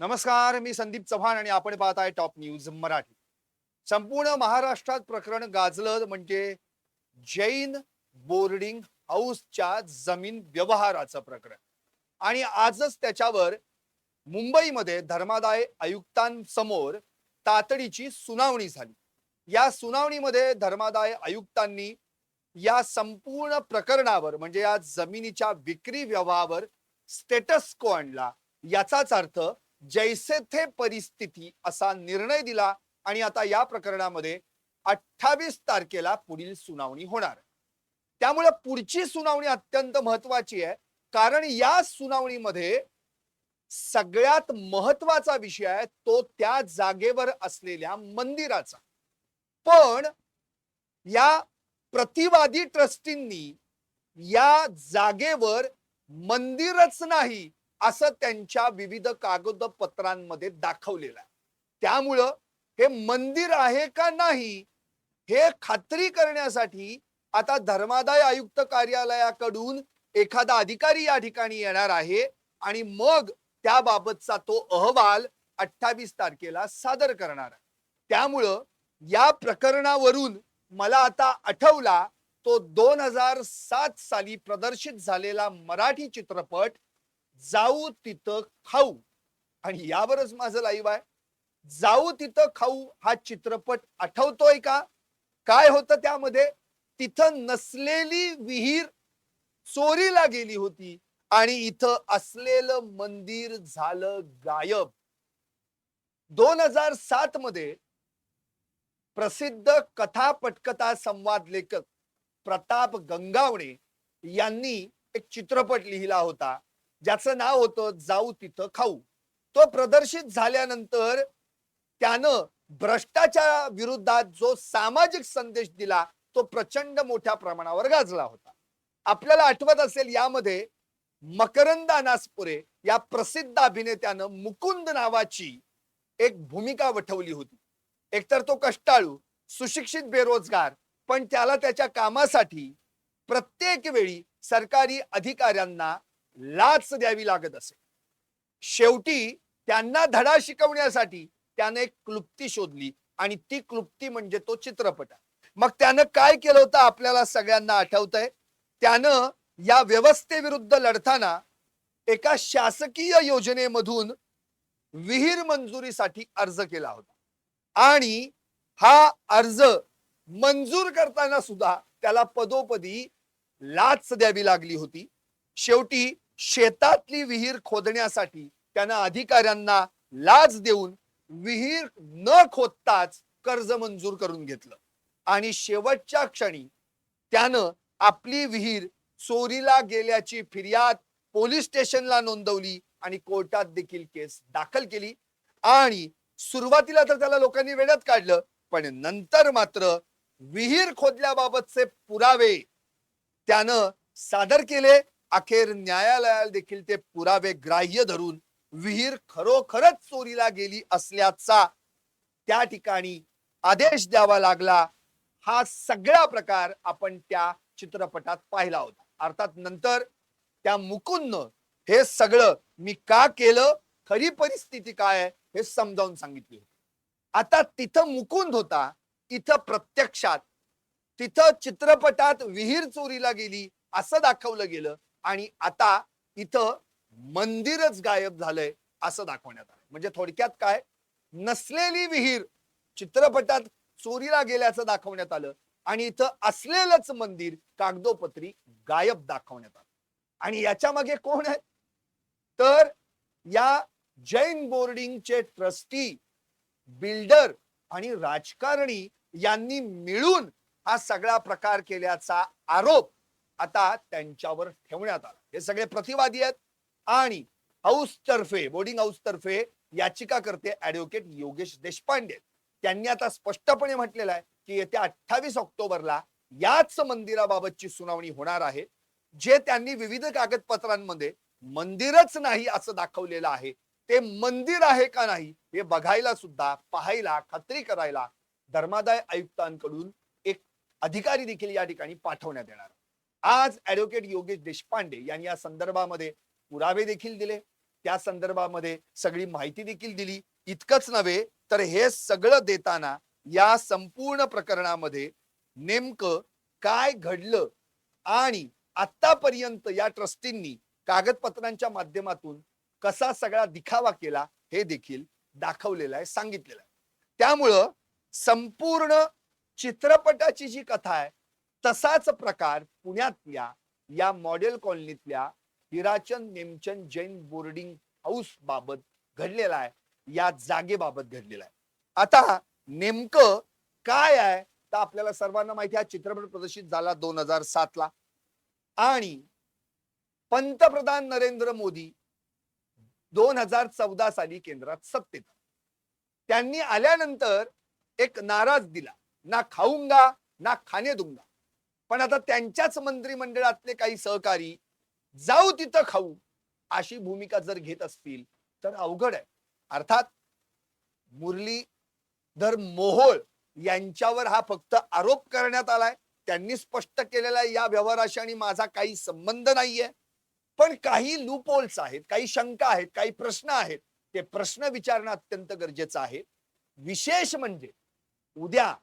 नमस्कार मी संदीप चव्हाण आणि आपण पाहत आहे टॉप न्यूज मराठी. संपूर्ण महाराष्ट्रात प्रकरण गाजलं म्हणजे जैन बोर्डिंग हाऊसच्या जमीन व्यवहाराचं प्रकरण. आणि आजच त्याच्यावर मुंबईमध्ये धर्मादाय आयुक्तांसमोर तातडीची सुनावणी झाली. या सुनावणीमध्ये धर्मादाय आयुक्तांनी या संपूर्ण प्रकरणावर म्हणजे या जमिनीच्या विक्री व्यवहारावर स्टेटस को आणला. याचाच अर्थ जैसे थे परिस्थिती असा निर्णय दिला आणि आता या प्रकरणामध्ये अठ्ठावीस तारखेला पुढील सुनावणी होणार. त्यामुळे पुढची सुनावणी अत्यंत महत्वाची आहे. कारण या सुनावणीमध्ये सगळ्यात महत्त्वाचा विषय आहे तो त्या जागेवर असलेल्या मंदिराचा. पण या प्रतिवादी ट्रस्टींनी या जागेवर मंदिरच नाही असं त्यांच्या विविध कागदपत्रांमध्ये दाखवलेलं आहे. त्यामुळं हे मंदिर आहे का नाही हे खात्री करण्यासाठी आता धर्मादाय आयुक्त कार्यालयाकडून एखादा अधिकारी या ठिकाणी येणार आहे आणि मग त्याबाबतचा तो अहवाल अठ्ठावीस तारखेला सादर करणार आहे. त्यामुळं या प्रकरणावरून मला आता आठवला तो दोन हजार सात साली प्रदर्शित झालेला मराठी चित्रपट जाऊ तिथं खाऊ. आणि यावरच माझं लाईव्ह आहे. जाऊ तिथं खाऊ हा चित्रपट आठवतोय का? काय होतं त्यामध्ये? तिथं नसलेली विहीर चोरीला गेली होती आणि इथं असलेलं मंदिर झालं गायब. दोन हजार सात मध्ये प्रसिद्ध कथा पटकथा संवाद लेखक प्रताप गंगावणे यांनी एक चित्रपट लिहिला होता. ज्याचं नाव होतं जाऊ तिथं खाऊ. तो प्रदर्शित झाल्यानंतर त्यानं भ्रष्टाचारा विरोधात जो सामाजिक संदेश दिला तो प्रचंड मोठ्या प्रमाणावर गाजला होता. आपल्याला आठवत असेल यामध्ये मकरंद अनासपुरे या प्रसिद्ध अभिनेत्यानं मुकुंद नावाची एक भूमिका वठवली होती. एकतर तो कष्टाळू सुशिक्षित बेरोजगार पण त्याला त्याच्या कामासाठी प्रत्येक वेळी सरकारी अधिकाऱ्यांना लाच द्यावी लागत असे. शेवटी त्यांना धडा शिकवण्यासाठी त्याने एक क्लुप्ती शोधली आणि ती क्लुप्ती म्हणजे तो चित्रपट मग त्यानं काय केलं होतं आपल्याला सगळ्यांना आठवतंय? त्यानं या व्यवस्थेविरुद्ध लढताना एका शासकीय योजनेमधून विहीर मंजुरीसाठी अर्ज केला होता. आणि हा अर्ज मंजूर करताना सुद्धा त्याला पदोपदी लाच द्यावी लागली होती. शेवटी शेतातली विहीर खोदण्यासाठी त्यानं अधिकाऱ्यांना लाच देऊन विहीर न खोदताच कर्ज मंजूर करून घेतलं. आणि शेवटच्या क्षणी त्यानं आपली विहीर चोरीला गेल्याची फिर्याद पोलीस स्टेशनला नोंदवली आणि कोर्टात देखील केस दाखल केली. आणि सुरुवातीला तर त्याला लोकांनी वेड्यात काढलं पण नंतर मात्र विहीर खोदल्याबाबतचे पुरावे त्यानं सादर केले. अखेर न्यायालयाला देखील ते पुरावे ग्राह्य धरून विहीर खरोखरच चोरीला गेली असल्याचा त्या ठिकाणी आदेश द्यावा लागला हा सगळा प्रकार आपण त्या चित्रपटात पाहिला होता. अर्थात नंतर त्या मुकुंदनं हे सगळं मी का केलं खरी परिस्थिती काय आहे हे समजावून सांगितली. आता तिथं मुकुंद होता इथं प्रत्यक्षात तिथं चित्रपटात विहीर चोरीला गेली असं दाखवलं गेलं आणि आता इथं मंदिरच गायब झालंय असं दाखवण्यात आलं म्हणजे थोडक्यात काय? नसलेली विहीर चित्रपटात चोरीला गेल्याचं दाखवण्यात आलं आणि इथं असलेलंच मंदिर कागदोपत्री गायब दाखवण्यात आलं. आणि याच्या मागे कोण आहे? तर या जैन बोर्डिंगचे ट्रस्टी बिल्डर आणि राजकारणी यांनी मिळून हा सगळा प्रकार केल्याचा आरोप आता त्यांच्यावर ठेवण्यात आला. हे सगळे प्रतिवादी आहेत आणि हाऊस तर्फे बोर्डिंग हाऊस तर्फे याचिका करते ऍडव्होकेट योगेश देशपांडे. त्यांनी आता स्पष्टपणे म्हटलेलं आहे की येत्या अठ्ठावीस ऑक्टोबरला याच मंदिराबाबतची सुनावणी होणार आहे जे त्यांनी विविध कागदपत्रांमध्ये मंदिरच नाही असं दाखवलेलं आहे. ते मंदिर आहे का नाही हे बघायला सुद्धा पाहायला खात्री करायला धर्मादाय आयुक्तांकडून एक अधिकारी देखील या ठिकाणी पाठवण्यात येणार आज ऍडव्होकेट योगेश देशपांडे यांनी या संदर्भामध्ये पुरावे देखील दिले. त्या संदर्भामध्ये सगळी माहिती देखील दिली. इतकंच नव्हे तर हे सगळं देताना या संपूर्ण प्रकरणामध्ये नेमकं काय घडलं आणि आतापर्यंत या ट्रस्टींनी कागदपत्रांच्या माध्यमातून कसा सगळा दिखावा केला हे देखील दाखवलेलं आहे सांगितलेलं आहे. त्यामुळं संपूर्ण चित्रपटाची जी कथा आहे तसाच प्रकार पुण्यातल्या या मॉडेल कॉलनीतल्या हिराचंद नेमचंद जैन बोर्डिंग हाऊस बाबत घडलेला आहे. या जागेबाबत घडलेला आहे. आता नेमकं काय आहे? तर आपल्याला सर्वांना माहिती आहे हा चित्रपट प्रदर्शित झाला दोन हजार सात ला आणि पंतप्रधान नरेंद्र मोदी दोन हजार चौदा साली केंद्रात सत्तेत त्यांनी आल्यानंतर एक नाराज दिला. ना खाऊंगा ना खाणे दुंगा. पण आता त्यांच्याच मंत्रिमंडळातले काही सहकारी जाऊ तिथं खाऊ अशी भूमिका जर घेत असतील तर अवघड आहे. अर्थात मुरलीधर मोहोळ यांच्यावर हा फक्त आरोप करण्यात आलाय. त्यांनी स्पष्ट केलेला आहे या व्यवहाराशी आणि माझा काही संबंध नाहीये. पण काही लूपोल्स आहेत काही शंका आहेत काही प्रश्न आहेत. ते प्रश्न विचारणं अत्यंत गरजेचं आहे. विशेष म्हणजे उद्या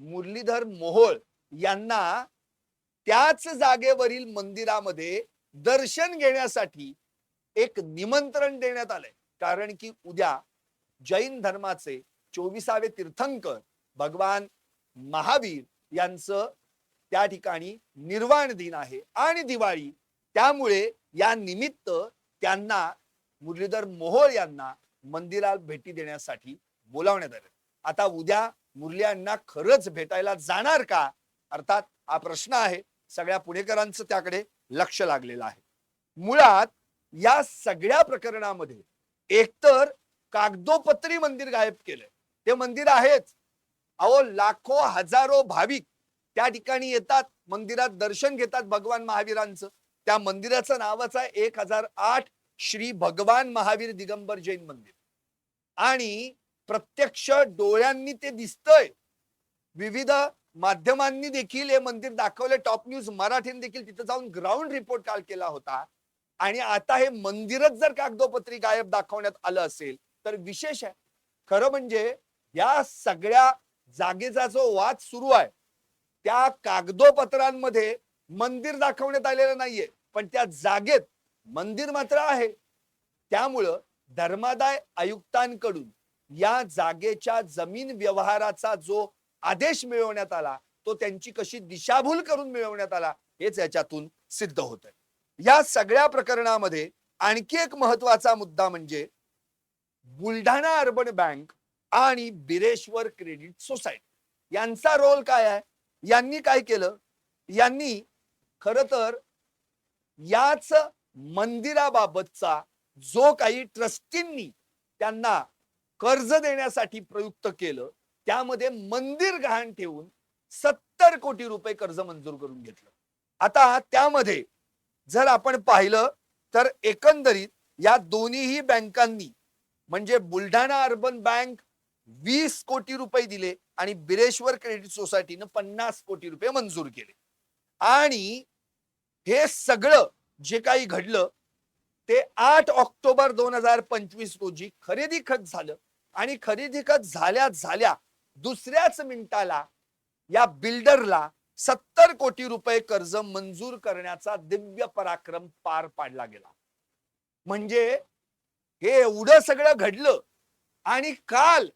मुरलीधर मोहोळ यांना त्याच जागेवरील मंदिरामध्ये दर्शन घेण्यासाठी एक निमंत्रण देण्यात आलंय. कारण की उद्या जैन धर्माचे चोवीसावे तीर्थंकर भगवान महावीर यांचं त्या ठिकाणी निर्वाण दिन आहे आणि दिवाळी. त्यामुळे या निमित्त त्यांना मुरलीधर मोहोळ यांना मंदिरात भेटी देण्यासाठी बोलावण्यात आलं. आता उद्या मुरली यांना खरंच भेटायला जाणार का? अर्थात हा प्रश्न आहे. सगळ्या पुणेकरांचं त्याकडे लक्ष लागलेलं आहे. मुळात या सगळ्या प्रकरणामध्ये एकतर कागदोपत्री मंदिर गायब केलंय. ते मंदिर आहेच. अहो लाखो हजारो भाविक त्या ठिकाणी येतात. मंदिरात दर्शन घेतात भगवान महावीरांचं. त्या मंदिराचं नावच आहे एक हजार आठ श्री भगवान महावीर दिगंबर जैन मंदिर. आणि प्रत्यक्ष डोळ्यांनी ते दिसतंय. विविध माध्यमांनी देखील हे मंदिर दाखवले. टॉप न्यूज मराठीने देखील तिथे जाऊन ग्राउंड रिपोर्ट काल केला होता. आणि आता हे मंदिरच जर कागदोपत्री गायब दाखवण्यात आलं असेल तर विशेष आहे. खरं म्हणजे या सगळ्या जागेचा जो वाद सुरू आहे त्या कागदोपत्रांमध्ये मंदिर दाखवण्यात आलेलं नाहीये. पण त्या जागेत मंदिर मात्र आहे. त्यामुळं धर्मादाय आयुक्तांकडून या जागेच्या जमीन व्यवहाराचा जो आदेश मिळवण्यात आला तो त्यांची कशी दिशाभूल करून मिळवण्यात आला हेच याच्यातून सिद्ध होत या सगळ्या प्रकरणामध्ये आणखी एक महत्त्वाचा मुद्दा म्हणजे बुलढाणा अर्बन बँक आणि बिरेश्वर क्रेडिट सोसायटी यांचा रोल काय आहे? यांनी काय केलं? यांनी खर तर याच मंदिराबाबतचा जो काही ट्रस्टींनी त्यांना कर्ज देण्यासाठी प्रयुक्त केलं त्यामध्ये मंदिर गहाण ठेवून सत्तर कोटी रुपये कर्ज मंजूर करून घेतलं. आता त्यामध्ये जर आपण पाहिलं तर एकंदरीत या दोन्हीही बँकांनी म्हणजे बुलढाणा अर्बन बँक वीस कोटी रुपये दिले आणि बिरेश्वर क्रेडिट सोसायटीनं पन्नास कोटी रुपये मंजूर केले. आणि हे सगळं जे काही घडलं ते आठ ऑक्टोबर दोन हजार पंचवीस रोजी खरेदी खत झालं. आणि खरेदी खत झाल्या झाल्या दुसऱ्याच मिनिटाला या बिल्डरला सत्तर कोटी रुपये कर्ज मंजूर करण्याचा दिव्य पराक्रम पार पाडला गेला. म्हणजे हे एवढं सगळं घडलं आणि काल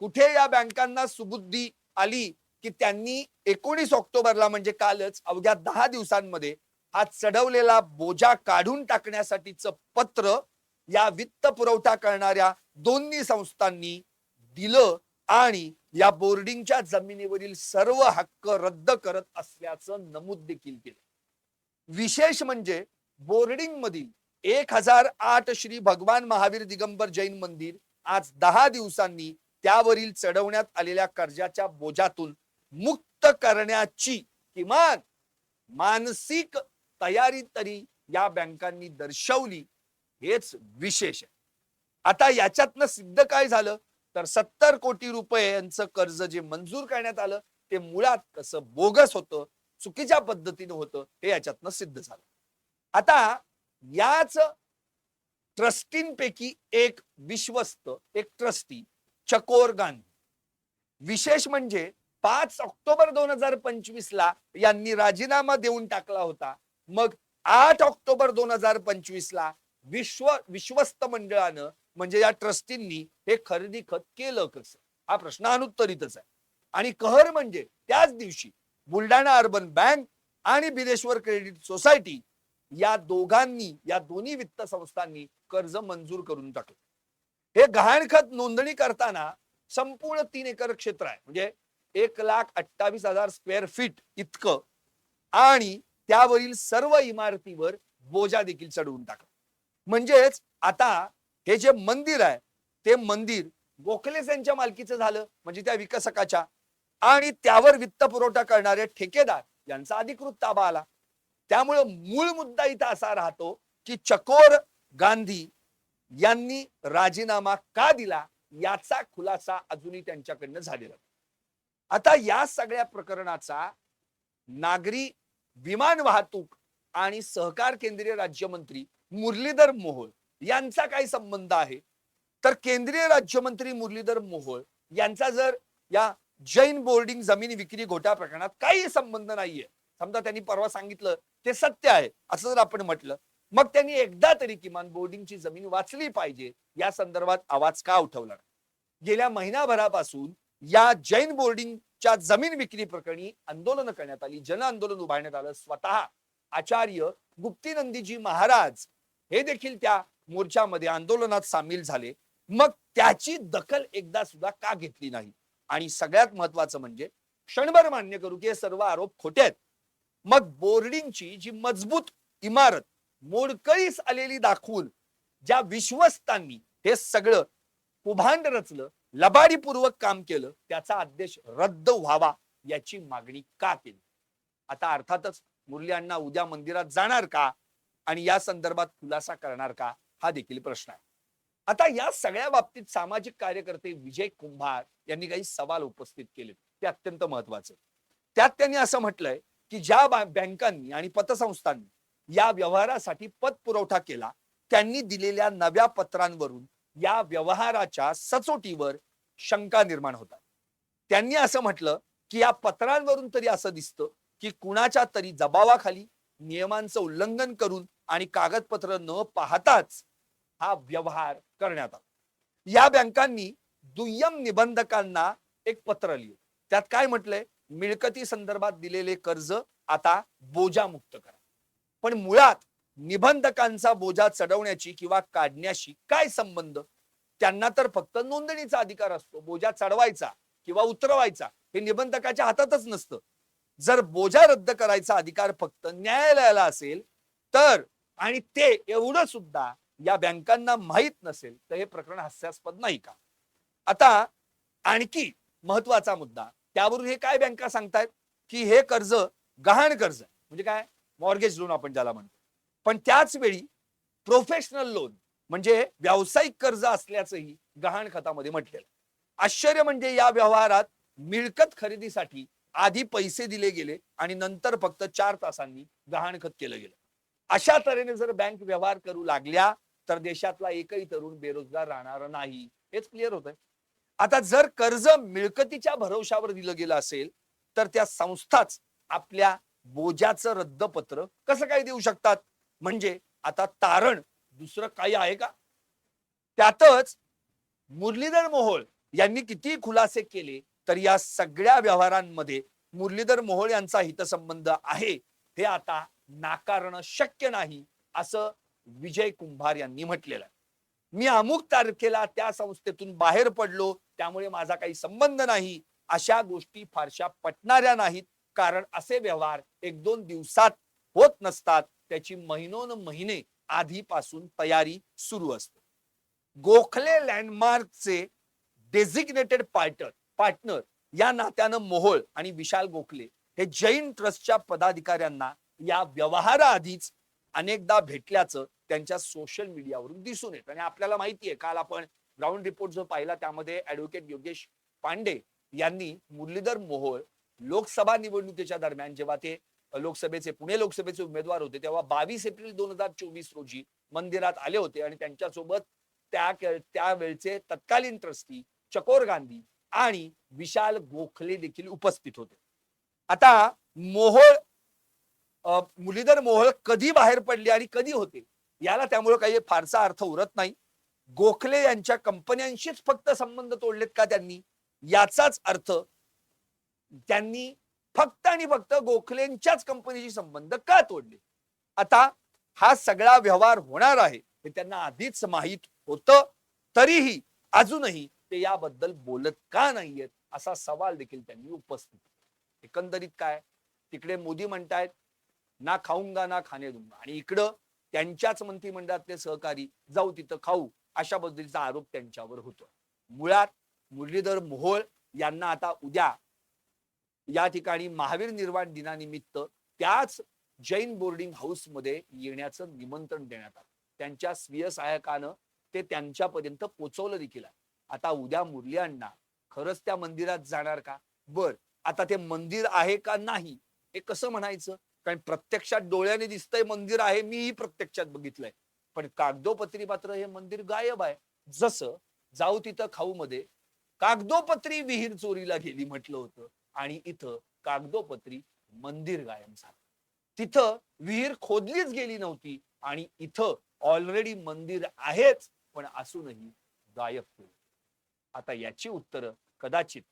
कुठे या बँकांना सुबुद्धी आली की त्यांनी एकोणीस ऑक्टोबरला म्हणजे कालच अवघ्या दहा दिवसांमध्ये हा चढवलेला बोजा काढून टाकण्यासाठीच पत्र या वित्त पुरवठा करणाऱ्या दोन्ही संस्थांनी दिलं आणि या बोर्डिंगच्या जमिनीवरील सर्व हक्क रद्द करत असल्याचं नमूद देखील केलं. विशेष म्हणजे बोर्डिंग मधील एक हजार आठ श्री भगवान महावीर दिगंबर जैन मंदिर आज दहा दिवसांनी त्यावरील चढवण्यात आलेल्या कर्जाच्या बोजातून मुक्त करण्याची किमान मानसिक तयारी तरी या बँकांनी दर्शवली हेच विशेष आहे. आता याच्यातनं सिद्ध काय झालं? तर सत्तर कोटी रुपये यांचं कर्ज जे मंजूर करण्यात आलं ते मुळात कसं बोगस होतं चुकीच्या पद्धतीनं होतं हे याच्यातनं सिद्ध झालं. आता याच ट्रस्टींपैकी एक विश्वस्त एक ट्रस्टी चकोर गांधी. विशेष म्हणजे पाच ऑक्टोबर दोन हजार पंचवीस ला यांनी राजीनामा देऊन टाकला होता. मग आठ ऑक्टोबर दोन हजार पंचवीस ला विश्व विश्वस्त मंडळानं म्हणजे या ट्रस्टींनी हे खरेदी खत केलं कसं? हा प्रश्न अनुत्तरितच आहे. आणि कहर म्हणजे त्याच दिवशी बुलढाणा अर्बन बँक आणि बिलेश्वर क्रेडिट सोसायटी या दोघांनी या दोन्ही वित्त संस्थांनी कर्ज मंजूर करून टाकलं. हे गहाणखत नोंदणी करताना संपूर्ण तीन एकर क्षेत्र आहे. म्हणजे एक लाख अठ्ठावीस हजार स्क्वेअर फीट इतकं आणि त्यावरील सर्व इमारतीवर बोजा देखील चढवून टाकला. म्हणजेच आता हे जे मंदिर आहे ते मंदिर गोखलेस यांच्या मालकीचं झालं म्हणजे त्या विकसकाच्या. आणि त्यावर वित्त पुरवठा करणारे ठेकेदार यांचा अधिकृत ताबा आला. त्यामुळे मूळ मुद्दा इथं असा राहतो की चकोर गांधी यांनी राजीनामा का दिला याचा खुलासा अजूनही त्यांच्याकडनं झालेला आता या सगळ्या प्रकरणाचा नागरी विमान वाहतूक आणि सहकार केंद्रीय राज्यमंत्री मुरलीधर मोहोळ यांचा काय संबंध आहे? तर केंद्रीय राज्यमंत्री मुरलीधर मोहोळ यांचा जर या जैन बोर्डिंग जमीन विक्री घोटाळा प्रकरणात काही संबंध नाहीये. समजा त्यांनी परवा सांगितलं ते सत्य आहे असं जर आपण म्हटलं मग त्यांनी एकदा तरी किमान बोर्डिंगची जमीन वाचली पाहिजे या संदर्भात आवाज का उठवला? गेल्या महिनाभरापासून या जैन बोर्डिंगच्या जमीन विक्री प्रकरणी आंदोलन करण्यात आली जन आंदोलन उभारण्यात आलं स्वतः आचार्य गुप्तीनंदीजी महाराज हे देखील त्या मोर्चामध्ये आंदोलनात सामील झाले. मग त्याची दखल एकदा सुद्धा का घेतली नाही? आणि सगळ्यात महत्वाचं म्हणजे क्षणभर मान्य करू की हे सर्व आरोप खोटे आहेत. मग बोर्डिंगची जी मजबूत इमारत मोडकळीस आलेली दाखवून ज्या विश्वस्तांनी हे सगळं कुभांड रचलं लबाडीपूर्वक काम केलं त्याचा आदेश रद्द व्हावा याची मागणी का केली? आता अर्थातच मुरली अण्णा उद्या मंदिरात जाणार का? आणि या संदर्भात खुलासा करणार का? हा देखील प्रश्न आहे. आता या सगळ्या बाबतीत सामाजिक कार्यकर्ते विजय कुंभार यांनी काही सवाल उपस्थित केले ते अत्यंत महत्त्वाचे त्यात त्यांनी असं म्हटलंय की ज्या बँकांनी आणि पतसंस्थांनी या व्यवहारासाठी पत पुरवठा केला त्यांनी दिलेल्या नव्या पत्रांवरून या व्यवहाराच्या सचोटीवर शंका निर्माण होतात. त्यांनी असं म्हटलं की या पत्रांवरून तरी असं दिसतं की कुणाच्या तरी दबावाखाली नियमांचं उल्लंघन करून आणि कागदपत्र न पाहताच हा व्यवहार करण्यात आला. या बँकांनी दुय्यम निबंधकांना एक पत्र लिहिलं त्यात काय म्हटलंय? मिळकती संदर्भात दिलेले कर्ज आता बोजा मुक्त करा. पण मुळात निबंधकांचा बोजा चढवण्याची किंवा काढण्याशी काय संबंध? त्यांना तर फक्त नोंदणीचा अधिकार असतो. बोजा चढवायचा किंवा उतरवायचा हे निबंधकाच्या हातातच नसतं. जर बोजा रद्द करायचा अधिकार फक्त न्यायालयाला असेल तर आणि ते एवढं सुद्धा या बँकांना माहीत नसेल तर हे प्रकरण हास्यास्पद नाही का? आता आणखी महत्त्वाचा मुद्दा त्यावरून हे काय बँका सांगतायत? की हे कर्ज गहाण कर्ज म्हणजे काय? मॉर्गेज लोन आपण ज्याला म्हणतो. पण त्याच वेळी प्रोफेशनल लोन म्हणजे व्यावसायिक कर्ज असल्याचंही गहाण खतामध्ये म्हटलेलं. आश्चर्य म्हणजे या व्यवहारात मिळकत खरेदीसाठी आधी पैसे दिले गेले आणि नंतर फक्त चार तासांनी गहाणखत केलं गेलं. अशा तऱ्हेने जर बँक व्यवहार करू लागल्या तर देशातला एकही तरुण बेरोजगार राहणार नाही. हेच क्लिअर होत आता जर कर्ज मिळकतीच्या भरवशावर दिलं गेलं असेल तर त्या संस्थाच आपल्या बोजाचं रद्दपत्र कसं काय देऊ शकतात? म्हणजे आता तारण दुसरं काही आहे का? त्यातच मुरलीधर मोहोळ यांनी किती खुलासे केले तर या सगळ्या व्यवहारांमध्ये मुरलीधर मोहोळ यांचा हितसंबंध आहे. हे आता नाकारणं शक्य नाही असं विजय कुंभार यांनी म्हटलेलं आहे. मी अमुक तारखेला त्या संस्थेतून बाहेर पडलो त्यामुळे माझा काही संबंध नाही. अशा गोष्टी फारशा पटणाऱ्या नाहीत. कारण असे व्यवहार एक दोन दिवसात होत नसतात. त्याची महिनोन महिने आधीपासून तयारी सुरू असते. गोखले लँडमार्कचे डेझिग्नेटेड पार्टनर पार्टनर या नात्यानं मोहोळ आणि विशाल गोखले हे जैन ट्रस्टच्या पदाधिकाऱ्यांना या व्यवहाराआधीच अनेकदा भेटल्याचं त्यांच्या सोशल मीडियावरून दिसून येत. आणि आपल्याला माहिती आहे काल आपण ग्राउंड रिपोर्ट जो पाहिला त्यामध्ये ऍडव्होकेट योगेश पांडे यांनी मुरलीधर मोहोळ लोकसभा निवडणुकीच्या दरम्यान जेव्हा ते लोकसभेचे पुणे लोकसभेचे उमेदवार होते तेव्हा बावीस एप्रिल दोन हजार चोवीस रोजी मंदिरात आले होते. आणि त्यांच्यासोबत त्या त्यावेळचे तत्कालीन ट्रस्टी चकोर गांधी आणि विशाल गोखले देखील उपस्थित होते. आता मोहोळ मुलीधर मुरलीधर मोहोळ कधी बाहेर पडले आणि कधी होते? याला त्यामुळे काही फारसा अर्थ उरत नाही. गोखले यांच्या कंपन्यांशीच फक्त संबंध तोडलेत का त्यांनी? याचाच अर्थ त्यांनी फक्त आणि फक्त गोखलेंच्याच कंपनीशी संबंध का तोडले? आता हा सगळा व्यवहार होणार आहे हे त्यांना आधीच माहीत होतं. तरीही अजूनही ते याबद्दल बोलत का नाहीयेत असा सवाल देखील त्यांनी उपस्थित एकंदरीत काय? तिकडे मोदी म्हणतायत ना खाऊंगा ना खाणे दूंगा आणि इकडं त्यांच्याच मंत्रिमंडळातले सहकारी जाऊ तिथं खाऊ अशा पद्धतीचा आरोप त्यांच्यावर होतो. मुळात मुरलीधर मोहोळ यांना आता उद्या या ठिकाणी महावीर निर्वाण दिनानिमित्त त्याच जैन बोर्डिंग हाऊसमध्ये येण्याचं निमंत्रण देण्यात आलं. त्यांच्या स्वीय सहायकानं ते त्यांच्यापर्यंत पोचवलं देखील आहे. आता उद्या मुरली अण्णा खरंच त्या मंदिरात जाणार का? बर आता ते मंदिर आहे का नाही? हे कसं म्हणायचं? कारण प्रत्यक्षात डोळ्याने दिसतंय मंदिर आहे मीही प्रत्यक्षात बघितलंय. पण कागदोपत्री मात्र हे मंदिर गायब आहे. जसं जाऊ तिथं खाऊ मध्ये कागदोपत्री विहीर चोरीला गेली म्हटलं होतं आणि इथं कागदोपत्री मंदिर गायब झालं. तिथं विहीर खोदलीच गेली नव्हती आणि इथं ऑलरेडी मंदिर आहेच पण असूनही गायब केलं आता याची उत्तरं कदाचित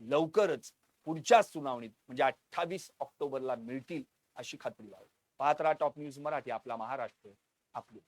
लवकरच पुढच्या सुनावणीत म्हणजे अठ्ठावीस ऑक्टोबरला मिळतील अशी खात्री आहे पाहत राहा टॉप न्यूज मराठी आपला महाराष्ट्र आपली